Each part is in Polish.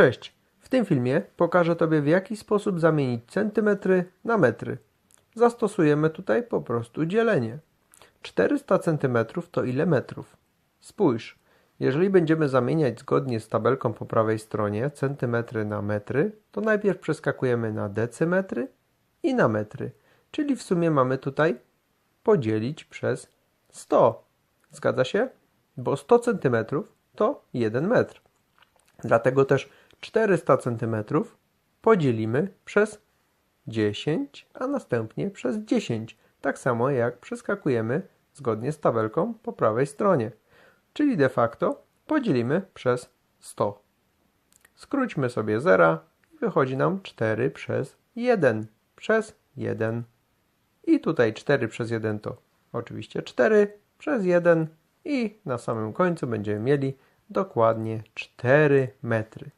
Cześć! W tym filmie pokażę Tobie w jaki sposób zamienić centymetry na metry. Zastosujemy tutaj po prostu dzielenie. 400 centymetrów to ile metrów? Spójrz, jeżeli będziemy zamieniać zgodnie z tabelką po prawej stronie centymetry na metry, to najpierw przeskakujemy na decymetry i na metry, czyli w sumie mamy tutaj podzielić przez 100. Zgadza się? Bo 100 centymetrów to 1 metr. Dlatego też 400 cm podzielimy przez 10, a następnie przez 10. Tak samo jak przeskakujemy zgodnie z tabelką po prawej stronie. Czyli de facto podzielimy przez 100. Skróćmy sobie 0 i wychodzi nam 4 przez 1 przez 1. I tutaj 4 przez 1 to oczywiście 4 przez 1 i na samym końcu będziemy mieli dokładnie 4 metry.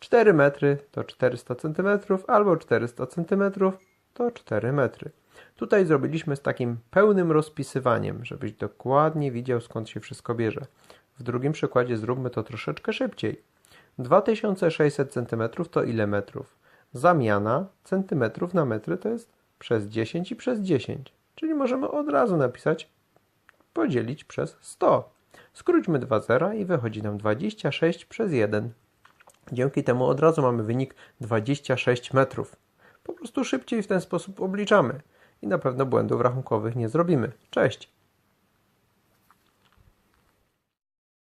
4 metry to 400 cm albo 400 cm to 4 metry. Tutaj zrobiliśmy z takim pełnym rozpisywaniem, żebyś dokładnie widział skąd się wszystko bierze. W drugim przykładzie zróbmy to troszeczkę szybciej. 2600 cm to ile metrów? Zamiana centymetrów na metry to jest przez 10 i przez 10. Czyli możemy od razu napisać podzielić przez 100. Skróćmy dwa zera i wychodzi nam 26 przez 1. Dzięki temu od razu mamy wynik 26 metrów. Po prostu szybciej w ten sposób obliczamy i na pewno błędów rachunkowych nie zrobimy. Cześć!